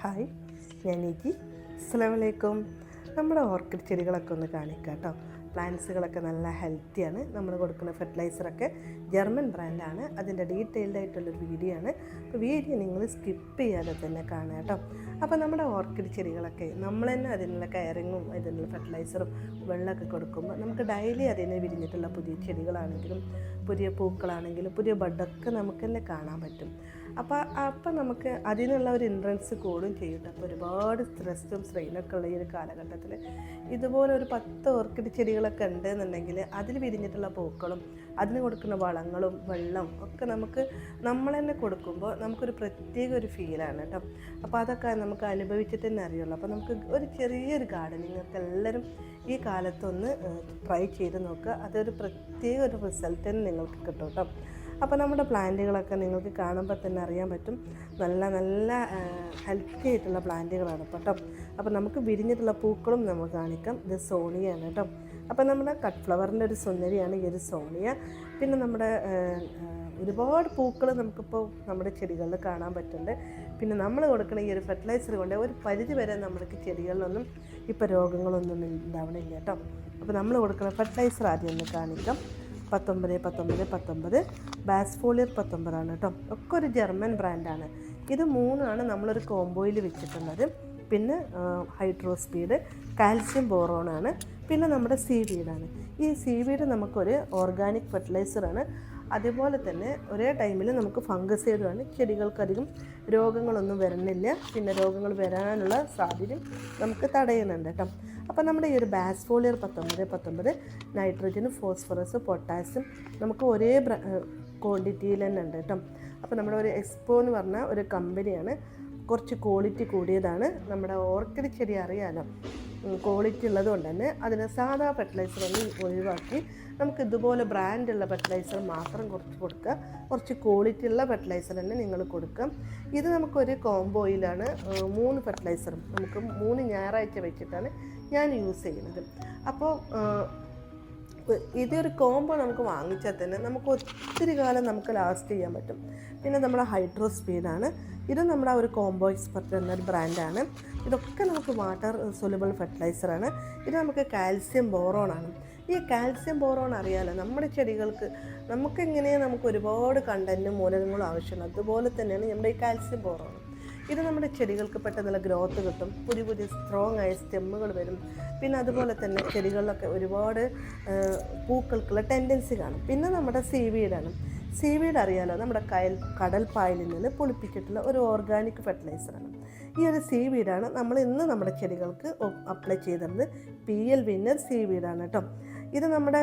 Hi ഞാൻ നിജി അസ്സലാമലൈക്കും. നമ്മുടെ ഓർക്കിഡ് ചെടികളൊക്കെ ഒന്ന് കാണിക്കാം കേട്ടോ പ്ലാന്റ്സുകളൊക്കെ നല്ല ഹെൽത്തിയാണ് നമ്മൾ കൊടുക്കുന്ന ഫെർട്ടിലൈസറൊക്കെ ജർമ്മൻ ബ്രാൻഡാണ് അതിന്റെ ഡീറ്റെയിൽഡ് ആയിട്ടുള്ളൊരു വീഡിയോ ആണ്. അപ്പോൾ വീഡിയോ നിങ്ങൾ സ്കിപ്പ് ചെയ്യാതെ തന്നെ കാണുക കേട്ടോ അപ്പോൾ നമ്മുടെ ഓർക്കിഡ് ചെടികളൊക്കെ നമ്മൾ തന്നെ അതിനുള്ള കയറിങ്ങും അതിനുള്ള ഫെർട്ടിലൈസറും വെള്ളമൊക്കെ കൊടുക്കുമ്പോൾ നമുക്ക് ഡെയിലി അതിന് വിരിഞ്ഞിട്ടുള്ള പുതിയ ചെടികളാണെങ്കിലും പുതിയ പൂക്കളാണെങ്കിലും പുതിയ ബഡൊക്കെ നമുക്ക് തന്നെ കാണാൻ പറ്റും. അപ്പോൾ അപ്പം നമുക്ക് അതിനുള്ള ഒരു ഇൻട്രൻസ് കൂടും ചെയ്യട്ടെ അപ്പോൾ ഒരുപാട് സ്ട്രെസ്സും സ്ട്രെയിനൊക്കെ ഉള്ള ഈ ഒരു കാലഘട്ടത്തിൽ ഇതുപോലെ ഒരു പത്ത് ഓർക്കിഡ് ചെടികളൊക്കെ ഉണ്ട് എന്നുണ്ടെങ്കിൽ അതിൽ വിരിഞ്ഞിട്ടുള്ള പൂക്കളും അതിന് കൊടുക്കുന്ന വളങ്ങളും വെള്ളം ഒക്കെ നമുക്ക് നമ്മൾ തന്നെ കൊടുക്കുമ്പോൾ നമുക്കൊരു പ്രത്യേക ഒരു ഫീലാണ് കേട്ടോ അപ്പോൾ അതൊക്കെ നമുക്ക് അനുഭവിച്ചിട്ട് തന്നെ അറിയുള്ളൂ. അപ്പോൾ നമുക്ക് ഒരു ചെറിയൊരു ഗാർഡനിങ് ഒക്കെ എല്ലാവരും ഈ കാലത്തൊന്ന് ട്രൈ ചെയ്ത് നോക്കുക. അതൊരു പ്രത്യേക ഒരു റിസൾട്ട് തന്നെ നിങ്ങൾക്ക് കിട്ടും കേട്ടോ അപ്പോൾ നമ്മുടെ പ്ലാന്റുകളൊക്കെ നിങ്ങൾക്ക് കാണുമ്പോൾ തന്നെ അറിയാൻ പറ്റും. നല്ല നല്ല ഹെൽത്തി ആയിട്ടുള്ള പ്ലാന്റുകളാണ് കേട്ടോ അപ്പോൾ നമുക്ക് വിരിഞ്ഞിട്ടുള്ള പൂക്കളും നമുക്ക് കാണിക്കാം. ഇത് സോണിയാണ് കേട്ടോ അപ്പോൾ നമ്മുടെ കട്ട് ഫ്ലവറിന്റെ ഒരു സുന്ദരിയാണ് ഈ ഒരു സോണിയ. പിന്നെ നമ്മുടെ ഒരുപാട് പൂക്കൾ നമുക്കിപ്പോൾ നമ്മുടെ ചെടികളിൽ കാണാൻ പറ്റുന്നുണ്ട്. പിന്നെ നമ്മൾ കൊടുക്കുന്ന ഈ ഒരു ഫെർട്ടിലൈസർ കൊണ്ട് ഒരു പരിധി വരെ നമ്മൾക്ക് ചെടികളിലൊന്നും ഇപ്പോൾ രോഗങ്ങളൊന്നും ഉണ്ടാവണില്ല കേട്ടോ അപ്പോൾ നമ്മൾ കൊടുക്കുന്ന ഫെർട്ടിലൈസർ ആദ്യം ഒന്ന് കാണിക്കാം. പത്തൊമ്പത് പത്തൊമ്പത് പത്തൊമ്പത്. ബാസ്ഫോളിയർ പത്തൊമ്പതാണ് കേട്ടോ. ഒക്കെ ഒരു ജർമ്മൻ ബ്രാൻഡാണ് ഇത് മൂന്നാണ് നമ്മളൊരു കോംബോയിൽ വെച്ചിട്ടുള്ളത്. പിന്നെ ഹൈഡ്രോസ്പീഡ് കാൽസ്യം ബോറോണാണ് പിന്നെ നമ്മുടെ സീ വീഡാണ് ഈ സീ വീഡ് നമുക്കൊരു ഓർഗാനിക് ഫെർട്ടിലൈസറാണ് അതുപോലെ തന്നെ ഒരേ ടൈമിൽ നമുക്ക് ഫംഗസ് ഫംഗസൈഡുമാണ് ചെടികൾക്കധികം രോഗങ്ങളൊന്നും വരുന്നില്ല പിന്നെ രോഗങ്ങൾ വരാനുള്ള സാധ്യതയും നമുക്ക് തടയുന്നുണ്ട് കേട്ടോ. അപ്പോൾ നമ്മുടെ ഈ ഒരു ബാസ്ഫോളിയർ പത്തൊമ്പത് പത്തൊമ്പത് നൈട്രജനും ഫോസ്ഫറസ് പൊട്ടാസ്യം നമുക്ക് ഒരേ ക്വാണ്ടിറ്റിയിൽ തന്നെ ഉണ്ട് കേട്ടോ. അപ്പോൾ നമ്മുടെ ഒരു എക്സ്പോ എന്ന് പറഞ്ഞ ഒരു കമ്പനിയാണ് കുറച്ച് ക്വാളിറ്റി കൂടിയതാണ്. നമ്മുടെ ഓർക്കിഡ് ചെടി അറിയാലോ? ക്വാളിറ്റി ഉള്ളത് കൊണ്ട് തന്നെ അതിന് സാധാ ഫെർട്ടിലൈസർ ഒന്ന് ഒഴിവാക്കി നമുക്ക് ഇതുപോലെ ബ്രാൻഡുള്ള ഫെർട്ടിലൈസർ മാത്രം കുറച്ച് കൊടുക്കുക. കുറച്ച് ക്വാളിറ്റി ഉള്ള ഫെർട്ടിലൈസർ തന്നെ നിങ്ങൾ കൊടുക്കുക. ഇത് നമുക്കൊരു കോംബോയിലാണ് മൂന്ന് ഫെർട്ടിലൈസറും നമുക്ക് മൂന്ന് ഞായറാഴ്ച വെച്ചിട്ടാണ് ഞാൻ യൂസ് ചെയ്യുന്നത്. അപ്പോൾ ഇതൊരു കോംബോ നമുക്ക് വാങ്ങിച്ചാൽ തന്നെ നമുക്ക് ഒത്തിരി കാലം നമുക്ക് ലാസ്റ്റ് ചെയ്യാൻ പറ്റും. പിന്നെ നമ്മുടെ ഹൈഡ്രോ സ്പീഡാണ് ഇത് നമ്മുടെ ഒരു കോംബോ എക്സ്പെർട്ട് എന്നൊരു ബ്രാൻഡാണ് ഇതൊക്കെ നമുക്ക് വാട്ടർ സൊലുബിൾ ഫെർട്ടിലൈസറാണ് ഇത് നമുക്ക് കാൽസ്യം ബോറോണാണ് ഈ കാൽസ്യം ബോറോൺ അറിയാലോ നമ്മുടെ ചെടികൾക്ക് നമുക്കെങ്ങനെയാണ് നമുക്ക് ഒരുപാട് കണ്ടന്റും മൂലകങ്ങളും ആവശ്യമാണ്. അതുപോലെ തന്നെയാണ് നമ്മുടെ ഈ കാൽസ്യം ബോറോൺ ഇത് നമ്മുടെ ചെടികൾക്ക് പെട്ടെന്നുള്ള ഗ്രോത്ത് കിട്ടും. പുതിയ പുതിയ സ്ട്രോങ് ആയ സ്റ്റെമ്മുകൾ വരും. പിന്നെ അതുപോലെ തന്നെ ചെടികളിലൊക്കെ ഒരുപാട് പൂക്കൾക്കുള്ള ടെൻഡൻസി കാണും. പിന്നെ നമ്മുടെ സീവീഡാണ് സീവീഡ് അറിയാലോ നമ്മുടെ കയൽ കടൽ പായലിൽ നിന്ന് പൊളിപ്പിച്ചിട്ടുള്ള ഒരു ഓർഗാനിക് ഫെർട്ടിലൈസറാണ് ഈ ഒരു സീവീഡാണ് നമ്മൾ ഇന്ന് നമ്മുടെ ചെടികൾക്ക് അപ്ലൈ ചെയ്തിരുന്നത്. പി എൽ വിന്നർ സീവീഡാണ് കേട്ടോ. ഇത് നമ്മുടെ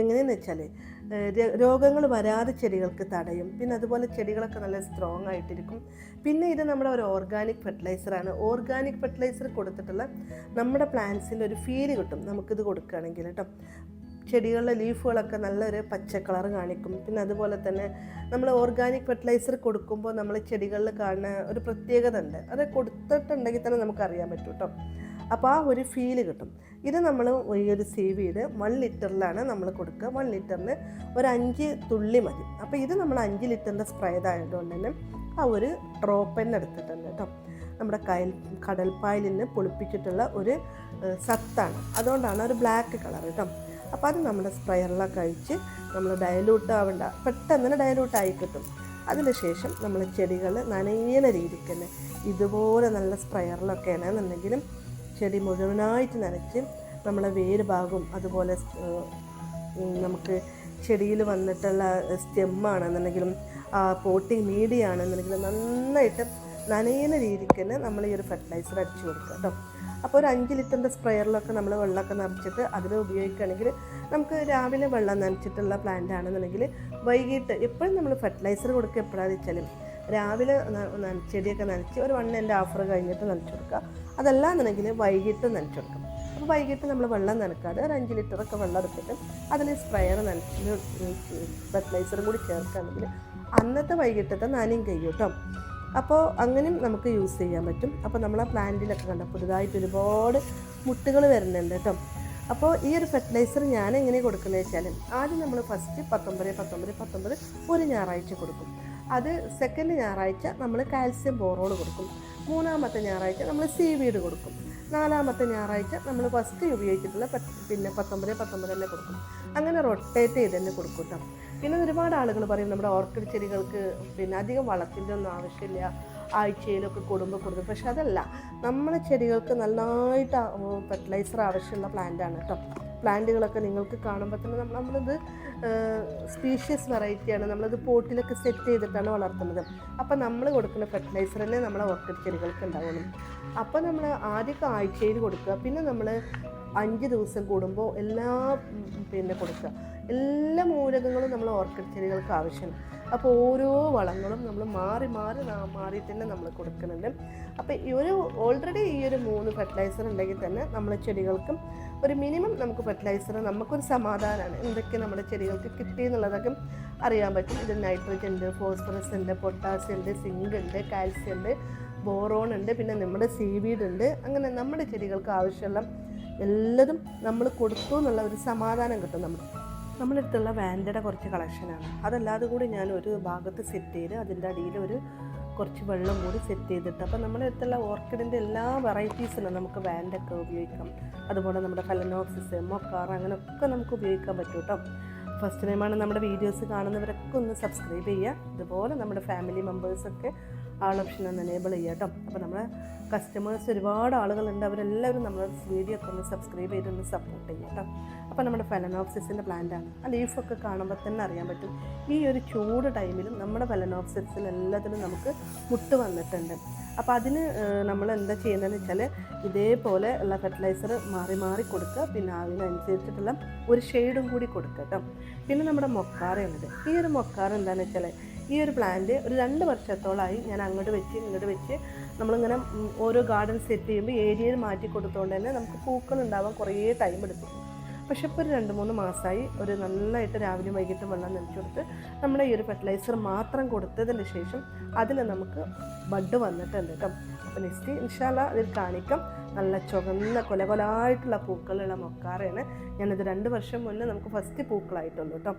എങ്ങനെയെന്ന് വെച്ചാൽ രോഗങ്ങൾ വരാതെ ചെടികൾക്ക് തടയും. പിന്നെ അതുപോലെ ചെടികളൊക്കെ നല്ല സ്ട്രോങ് ആയിട്ടിരിക്കും. പിന്നെ ഇത് നമ്മുടെ ഒരു ഓർഗാനിക് ഫെർട്ടിലൈസറാണ് ഓർഗാനിക് ഫെർട്ടിലൈസർ കൊടുത്തിട്ടുള്ള നമ്മുടെ പ്ലാന്റ്സിന്റെ ഒരു ഫീൽ കിട്ടും. നമുക്കിത് കൊടുക്കുകയാണെങ്കിൽ കേട്ടോ. ചെടികളിലെ ലീഫുകളൊക്കെ നല്ലൊരു പച്ച കളർ കാണിക്കും. പിന്നെ അതുപോലെ തന്നെ നമ്മൾ ഓർഗാനിക് ഫെർട്ടിലൈസർ കൊടുക്കുമ്പോൾ നമ്മൾ ചെടികളിൽ കാണുന്ന ഒരു പ്രത്യേകത ഉണ്ട്. അത് കൊടുത്തിട്ടുണ്ടെങ്കിൽ തന്നെ നമുക്ക് അറിയാൻ പറ്റും കേട്ടോ. അപ്പോൾ ആ ഒരു ഫീൽ കിട്ടും. ഇത് നമ്മൾ ഈ ഒരു സീവീഡ് വൺ ലിറ്ററിലാണ് നമ്മൾ കൊടുക്കുക. വൺ ലിറ്ററിന് ഒരു അഞ്ച് തുള്ളി മതി. അപ്പോൾ ഇത് നമ്മൾ അഞ്ച് ലിറ്ററിന്റെ സ്പ്രേ ആയതുകൊണ്ട് തന്നെ ആ ഒരു ഡ്രോപ്പ് തന്നെ എടുത്തിട്ടുണ്ട് കേട്ടോ. നമ്മുടെ കയൽ കടൽപ്പായലിൽ നിന്ന് പൊളിപ്പിച്ചിട്ടുള്ള ഒരു സത്താണ്. അതുകൊണ്ടാണ് ഒരു ബ്ലാക്ക് കളർ കേട്ടോ. അപ്പോൾ അത് നമ്മുടെ സ്പ്രെയറിലൊക്കെ കഴിച്ച് നമ്മൾ ഡയലൂട്ട് ആവേണ്ട. പെട്ടെന്ന് തന്നെ ഡയലൂട്ട് ആയി കിട്ടും. അതിനുശേഷം നമ്മൾ ചെടികൾ നനയുന്ന രീതിക്ക് തന്നെ ഇതുപോലെ നല്ല സ്പ്രെയറിലൊക്കെ ആണെന്നുണ്ടെങ്കിലും ചെടി മുഴുവനായിട്ട് നനച്ച് നമ്മളെ വേര് ഭാഗവും അതുപോലെ നമുക്ക് ചെടിയിൽ വന്നിട്ടുള്ള സ്റ്റെമ്മാണെന്നുണ്ടെങ്കിലും പോട്ടിങ് മീഡിയ ആണെന്നുണ്ടെങ്കിലും നന്നായിട്ട് നനയുന്ന രീതിക്ക് തന്നെ നമ്മൾ ഈ ഒരു ഫെർട്ടിലൈസർ അടിച്ചു കൊടുക്കുക കേട്ടോ അപ്പോൾ ഒരു അഞ്ച് ലിറ്ററിന്റെ സ്പ്രെയറിലൊക്കെ നമ്മൾ വെള്ളമൊക്കെ നിറച്ചിട്ട് അതിൽ ഉപയോഗിക്കുകയാണെങ്കിൽ നമുക്ക് രാവിലെ വെള്ളം നനച്ചിട്ടുള്ള പ്ലാന്റ് ആണെന്നുണ്ടെങ്കിൽ വൈകിട്ട് എപ്പോഴും നമ്മൾ ഫെർട്ടിലൈസർ കൊടുക്കുക എപ്പോഴാണെന്ന് വെച്ചാലും രാവിലെ ചെടിയൊക്കെ നനച്ച് ഒരു വൺ ആൻഡ് ഹാഫർ കഴിഞ്ഞിട്ട് നനച്ചു കൊടുക്കുക. അതല്ല എന്നുണ്ടെങ്കിൽ വൈകിട്ട് നനച്ചു കൊടുക്കും. അപ്പോൾ വൈകിട്ട് നമ്മൾ വെള്ളം നനക്കാതെ ഒരു അഞ്ച് ലിറ്ററൊക്കെ വെള്ളം എടുത്തിട്ട് അതിൽ സ്പ്രെയർ നനച്ച് ഫെർട്ടിലൈസറും കൂടി ചേർക്കുകയാണെങ്കിൽ അന്നത്തെ വൈകിട്ടത്തെ നനയും കഴിയും കേട്ടോ. അപ്പോൾ അങ്ങനെയും നമുക്ക് യൂസ് ചെയ്യാൻ പറ്റും. അപ്പോൾ നമ്മളെ പ്ലാന്റിലൊക്കെ കണ്ട പുതുതായിട്ട് ഒരുപാട് മുട്ടുകൾ വരുന്നുണ്ട് കേട്ടോ. അപ്പോൾ ഈ ഒരു ഫെർട്ടിലൈസർ ഞാൻ എങ്ങനെ കൊടുക്കുന്നത് വെച്ചാൽ ആദ്യം നമ്മൾ ഫസ്റ്റ് പത്തൊമ്പത് പത്തൊമ്പത് പത്തൊമ്പത് ഒരു ഞായറാഴ്ച കൊടുക്കും. അത് സെക്കൻഡ് ഞായറാഴ്ച നമ്മൾ കാൽസ്യം ബോറോൾ കൊടുക്കും. മൂന്നാമത്തെ ഞായറാഴ്ച നമ്മൾ സീ കൊടുക്കും. നാലാമത്തെ ഞായറാഴ്ച നമ്മൾ ഫസ്റ്റ് ഉപയോഗിച്ചിട്ടുള്ള പിന്നെ പത്തൊമ്പത് പത്തൊമ്പത് തന്നെ കൊടുക്കും. അങ്ങനെ റൊട്ടേറ്റ് ചെയ്ത് തന്നെ കൊടുക്കും കേട്ടോ. പിന്നെ ഒരുപാട് ആളുകൾ പറയും നമ്മുടെ ഓർക്കിഡ് ചെടികൾക്ക് പിന്നെ അധികം വളത്തിന്റെ ഒന്നും ആവശ്യമില്ല. ആഴ്ചയിലൊക്കെ കൊടുമ്പോൾ കൊടുക്കും പക്ഷെ അതല്ല നമ്മുടെ ചെടികൾക്ക് നന്നായിട്ട് ഫെർട്ടിലൈസർ ആവശ്യമുള്ള പ്ലാന്റാണ് കേട്ടോ പ്ലാന്റുകളൊക്കെ നിങ്ങൾക്ക് കാണുമ്പോൾ തന്നെ നമ്മൾ നമ്മളിത് സ്പീഷ്യസ് വെറൈറ്റിയാണ് നമ്മളത് പോട്ടിലൊക്കെ സെറ്റ് ചെയ്തിട്ടാണ് വളർത്തുന്നത്. അപ്പോൾ നമ്മൾ കൊടുക്കുന്ന ഫെർട്ടിലൈസർ തന്നെ നമ്മളെ ഓർക്കിഡ് ചെടികൾക്ക് ഉണ്ടാവുള്ളൂ. അപ്പോൾ നമ്മൾ ആദ്യമൊക്കെ ആഴ്ചയിൽ കൊടുക്കുക. പിന്നെ നമ്മൾ അഞ്ച് ദിവസം കൂടുമ്പോൾ എല്ലാ പിന്നെ കൊടുക്കുക. എല്ലാ മൂലകങ്ങളും നമ്മൾ ഓർക്കിഡ് ചെടികൾക്ക് ആവശ്യമാണ്. അപ്പോൾ ഓരോ വളങ്ങളും നമ്മൾ മാറി മാറി മാറി തന്നെ നമ്മൾ കൊടുക്കുന്നുണ്ട്. അപ്പോൾ ഈ ഒരു ഓൾറെഡി ഈ ഒരു മൂന്ന് ഫെർട്ടിലൈസർ ഉണ്ടെങ്കിൽ തന്നെ നമ്മളെ ചെടികൾക്കും ഒരു മിനിമം നമുക്ക് ഫെർട്ടിലൈസർ നമുക്കൊരു സമാധാനമാണ്. എന്തൊക്കെ നമ്മുടെ ചെടികൾക്ക് കിട്ടി എന്നുള്ളതൊക്കെ അറിയാൻ പറ്റും. ഇത് നൈട്രജൻ ഉണ്ട് ഫോസ്ഫറസ് ഉണ്ട് പൊട്ടാസ്യം ഉണ്ട് സിങ്ക് ഉണ്ട് കാൽസ്യം ഉണ്ട് ബോറോൺ ഉണ്ട് പിന്നെ നമ്മുടെ സീവീഡ് ഉണ്ട്. അങ്ങനെ നമ്മുടെ ചെടികൾക്ക് ആവശ്യമുള്ള എല്ലാതും നമ്മൾ കൊടുത്തു എന്നുള്ള ഒരു സമാധാനം കിട്ടും നമ്മൾ നമ്മുടെ അടുത്തുള്ള വാൻഡയുടെ കുറച്ച് കളക്ഷനാണ് അതല്ലാതെ കൂടി ഞാൻ ഒരു ഭാഗത്ത് സെറ്റ് ചെയ്ത് അതിന്റെ അടിയിൽ ഒരു കുറച്ച് വെള്ളം കൂടി സെറ്റ് ചെയ്തിട്ട് അപ്പോൾ നമ്മുടെ അടുത്തുള്ള ഓർക്കിഡിന്റെ എല്ലാ വെറൈറ്റീസിനും നമുക്ക് വാൻഡൊക്കെ ഉപയോഗിക്കാം. അതുപോലെ നമ്മുടെ ഫലനോക്സിസ് മൊക്കാർ അങ്ങനെയൊക്കെ നമുക്ക് ഉപയോഗിക്കാൻ പറ്റും കേട്ടോ ഫസ്റ്റ് ടൈമാണ് നമ്മുടെ വീഡിയോസ് കാണുന്നവരൊക്കെ ഒന്ന് സബ്സ്ക്രൈബ് ചെയ്യുക. അതുപോലെ നമ്മുടെ ഫാമിലി മെമ്പേഴ്സൊക്കെ ആൾ ഓപ്ഷൻ ഒന്ന് എനേബിൾ ചെയ്യുക കേട്ടോ. അപ്പോൾ നമ്മുടെ കസ്റ്റമേഴ്സ് ഒരുപാട് ആളുകളുണ്ട്. അവരെല്ലാവരും നമ്മുടെ വീഡിയോ ഒക്കെ ഒന്ന് സബ്സ്ക്രൈബ് ചെയ്തൊന്ന് സപ്പോർട്ട് ചെയ്യുക കേട്ടോ. അപ്പോൾ നമ്മുടെ ഫെലനോപ്സിസിന്റെ പ്ലാന്റാണ് ആ ലീഫൊക്കെ കാണുമ്പോൾ തന്നെ അറിയാൻ പറ്റും. ഈ ഒരു ചൂട് ടൈമിലും നമ്മുടെ ഫെലനോപ്സിസിൽ നമുക്ക് മുട്ട് വന്നിട്ടുണ്ട്. അപ്പോൾ അതിന് നമ്മൾ എന്താ ചെയ്യുന്നതെന്ന് വെച്ചാൽ ഇതേപോലെ ഉള്ള ഫെർട്ടിലൈസർ മാറി മാറി കൊടുക്കുക. പിന്നെ അതിനനുസരിച്ചിട്ടുള്ള ഒരു ഷെയ്ഡും കൂടി കൊടുക്കുക കേട്ടോ. പിന്നെ നമ്മുടെ മൊക്കാറയുണ്ട്. ഈ ഒരു മൊക്കാറ എന്താണെന്ന് വെച്ചാൽ ഈ ഒരു പ്ലാന്റ് ഒരു രണ്ട് വർഷത്തോളമായി ഞാൻ അങ്ങോട്ട് വെച്ച് ഇങ്ങോട്ട് വെച്ച് നമ്മളിങ്ങനെ ഓരോ ഗാർഡൻ സെറ്റ് ചെയ്യുമ്പോൾ ഏരിയയിൽ മാറ്റി കൊടുത്തുകൊണ്ട് തന്നെ നമുക്ക് പൂക്കൾ ഉണ്ടാവാൻ കുറേ ടൈം എടുക്കും. പക്ഷെ ഇപ്പോൾ ഒരു രണ്ട് മൂന്ന് മാസമായി ഒരു നന്നായിട്ട് രാവിലെയും വൈകിട്ടും വെള്ളം നനച്ചു കൊടുത്ത് നമ്മുടെ ഈ ഒരു ഫെർട്ടിലൈസർ മാത്രം കൊടുത്തതിന് ശേഷം അതിൽ നമുക്ക് ബഡ് വന്നിട്ടുണ്ട് കേട്ടോ അപ്പോൾ നെക്സ്റ്റ് ഇൻഷാല്ല അതിൽ കാണിക്കാം. നല്ല ചുവന്ന കൊല കൊലായിട്ടുള്ള പൂക്കളുള്ള മൊക്കാറയാണ്. ഞാനത് രണ്ട് വർഷം മുന്നേ നമുക്ക് ഫസ്റ്റ് പൂക്കളായിട്ടുള്ളൂ കേട്ടോ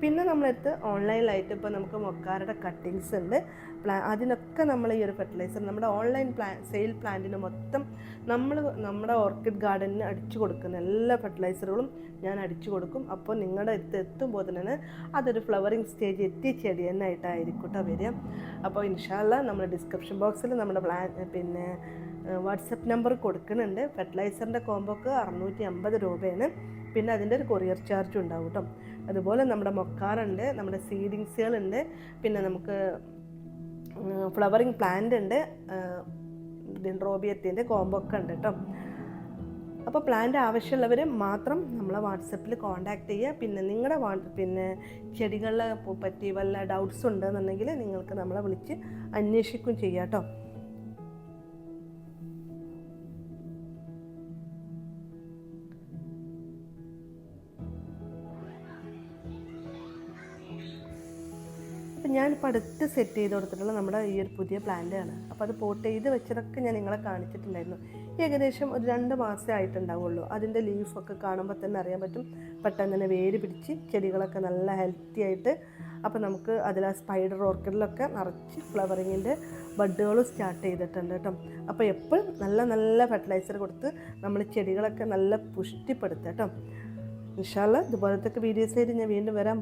പിന്നെ നമ്മളെടുത്ത് ഓൺലൈനിലായിട്ട് ഇപ്പോൾ നമുക്ക് മൊക്കാരുടെ കട്ടിങ്സ് ഉണ്ട്. പ്ലാ അതിനൊക്കെ നമ്മൾ ഈ ഒരു ഫെർട്ടിലൈസർ നമ്മുടെ ഓൺലൈൻ പ്ലാ സെയിൽ പ്ലാന്റിന് മൊത്തം നമ്മൾ നമ്മുടെ ഓർക്കിഡ് ഗാർഡനിന് അടിച്ചു കൊടുക്കുന്ന എല്ലാ ഫെർട്ടിലൈസറുകളും ഞാൻ അടിച്ചു കൊടുക്കും. അപ്പോൾ നിങ്ങളുടെ അടുത്ത് എത്തുമ്പോൾ തന്നെ അതൊരു ഫ്ലവറിങ് സ്റ്റേജ് എത്തിയ ചെടി തന്നെ ആയിട്ടായിരിക്കും കേട്ടോ വരിക. അപ്പോൾ ഇൻഷാല്ല നമ്മൾ ഡിസ്ക്രിപ്ഷൻ ബോക്സിൽ നമ്മുടെ പ്ലാൻ പിന്നെ വാട്സപ്പ് നമ്പർ കൊടുക്കുന്നുണ്ട്. ഫെർട്ടിലൈസറിന്റെ കോമ്പോക്ക് അറുന്നൂറ്റി അമ്പത് രൂപയാണ്. പിന്നെ അതിന്റെ ഒരു കൊറിയർ ചാർജ് ഉണ്ടാവും കേട്ടോ. അതുപോലെ നമ്മുടെ മൊക്കാറുണ്ട് നമ്മുടെ സീഡിങ്സുകളുണ്ട്. പിന്നെ നമുക്ക് ഫ്ലവറിങ് പ്ലാന്റ് ഉണ്ട്. ഡിൻറോബിയത്തിന്റെ കോമ്പൊക്കെ ഉണ്ട് കേട്ടോ. അപ്പോൾ പ്ലാന്റ് ആവശ്യമുള്ളവർ മാത്രം നമ്മളെ വാട്സപ്പിൽ കോൺടാക്റ്റ് ചെയ്യുക. പിന്നെ നിങ്ങളുടെ വാ പിന്നെ ചെടികളെ പറ്റി വല്ല ഡൗട്ട്സ് ഉണ്ടെന്നുണ്ടെങ്കിൽ നിങ്ങൾക്ക് നമ്മളെ വിളിച്ച് അന്വേഷിക്കുകയും ചെയ്യാം കേട്ടോ. അപ്പം ഇപ്പോൾ അടുത്ത് സെറ്റ് ചെയ്ത് കൊടുത്തിട്ടുള്ള നമ്മുടെ ഈ ഒരു പുതിയ പ്ലാന്റാണ് അപ്പോൾ അത് പോട്ട് ചെയ്ത് വെച്ചതൊക്കെ ഞാൻ നിങ്ങളെ കാണിച്ചിട്ടുണ്ടായിരുന്നു. ഏകദേശം ഒരു രണ്ട് മാസമേ ആയിട്ടുണ്ടാവുള്ളൂ. അതിന്റെ ലീഫൊക്കെ കാണുമ്പോൾ തന്നെ അറിയാൻ പറ്റും. പെട്ടെന്ന് തന്നെ വേര് പിടിച്ച് ചെടികളൊക്കെ നല്ല ഹെൽത്തി ആയിട്ട് അപ്പോൾ നമുക്ക് അതിൽ ആ സ്പൈഡർ ഓർക്കിഡിലൊക്കെ നിറച്ച് ഫ്ലവറിങ്ങിന്റെ ബഡുകൾ സ്റ്റാർട്ട് ചെയ്തിട്ടുണ്ട് കേട്ടോ. അപ്പോൾ എപ്പോഴും നല്ല നല്ല ഫെർട്ടിലൈസർ കൊടുത്ത് നമ്മൾ ചെടികളൊക്കെ നല്ല പുഷ്ടിപ്പെടുത്തുക കേട്ടോ. ഇൻഷാല്ല ഇതുപോലത്തെ വീഡിയോസ് ആയിട്ട് ഞാൻ വീണ്ടും വരാം.